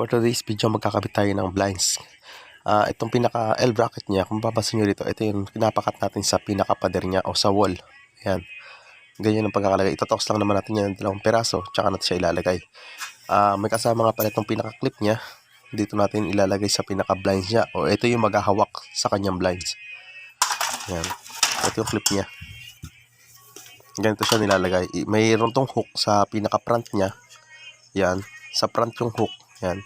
For today's video, magkakabit tayo ng blinds. Ah, itong pinaka L bracket niya, kung papansin nyo dito, ito yung pinapakat natin sa pinaka pader niya o sa wall. Ayan. Ganyan ang pagkakalagay. Itotox lang naman natin yan ng dalawang peraso, tsaka natin siya ilalagay. Ah, may kasama nga pala itong pinaka clip niya. Dito natin ilalagay sa pinaka blinds niya. O ito yung maghahawak sa kanyang blinds. Ayan. Ito yung clip niya. Ganito siya nilalagay. Mayroon tong hook sa pinaka front niya. Yan. Sa front yung hook. Yan.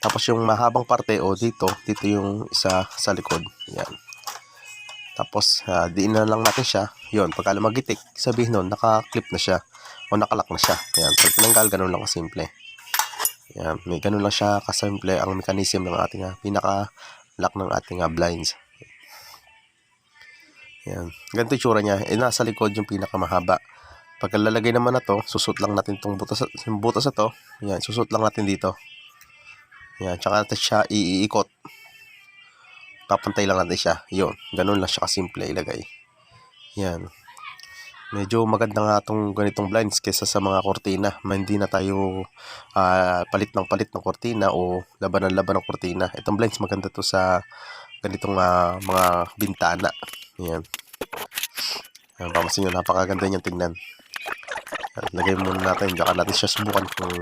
Tapos yung mahabang parte o dito, dito yung isa sa likod. Yan. Tapos uh, diin na lang natin siya. Yun, pagka lumagitik, sabihin nun, naka-clip na siya o nakalak na siya. Yan. Pag tinanggal, ganun lang kasimple. Yan. May ganun lang siya kasimple ang mechanism ng ating uh, pinaka-lock ng ating uh, blinds. Yan. Ganito yung tsura niya. Eh, nasa likod yung pinakamahaba. Pag lalagay naman na to, susot lang natin tong butas, yung butas na to. Yan, susot lang natin dito. Yan, tsaka natin siya iikot. Papantay lang natin siya. Yun, ganun lang siya kasimple ilagay. Yan. Medyo maganda nga itong ganitong blinds kesa sa mga kortina. Hindi na tayo ah, palit ng palit ng kortina o laban ng laban ng kortina. Itong blinds maganda to sa ganitong ah, mga bintana. Yan. Yan, papansin nyo, napakaganda niyang tingnan. Lagay muna natin, tsaka natin siya subukan kung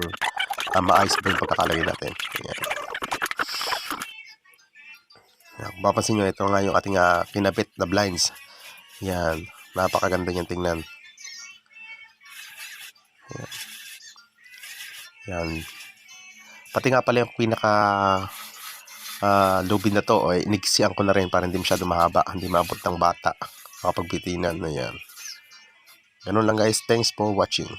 uh, maayos ba yung pagkakalagay natin. Yan. Yan, kung papansin nyo, ito nga yung ating uh, kinabit na blinds. Yan, napakaganda niyang tingnan. Yan. Yan. Pati nga pala yung pinaka uh, lubid na to, ay iniksian ko na rin para hindi masyado mahaba, hindi maabot ng bata. Makapagbitinan na yan. Ganun lang guys. Thanks for watching.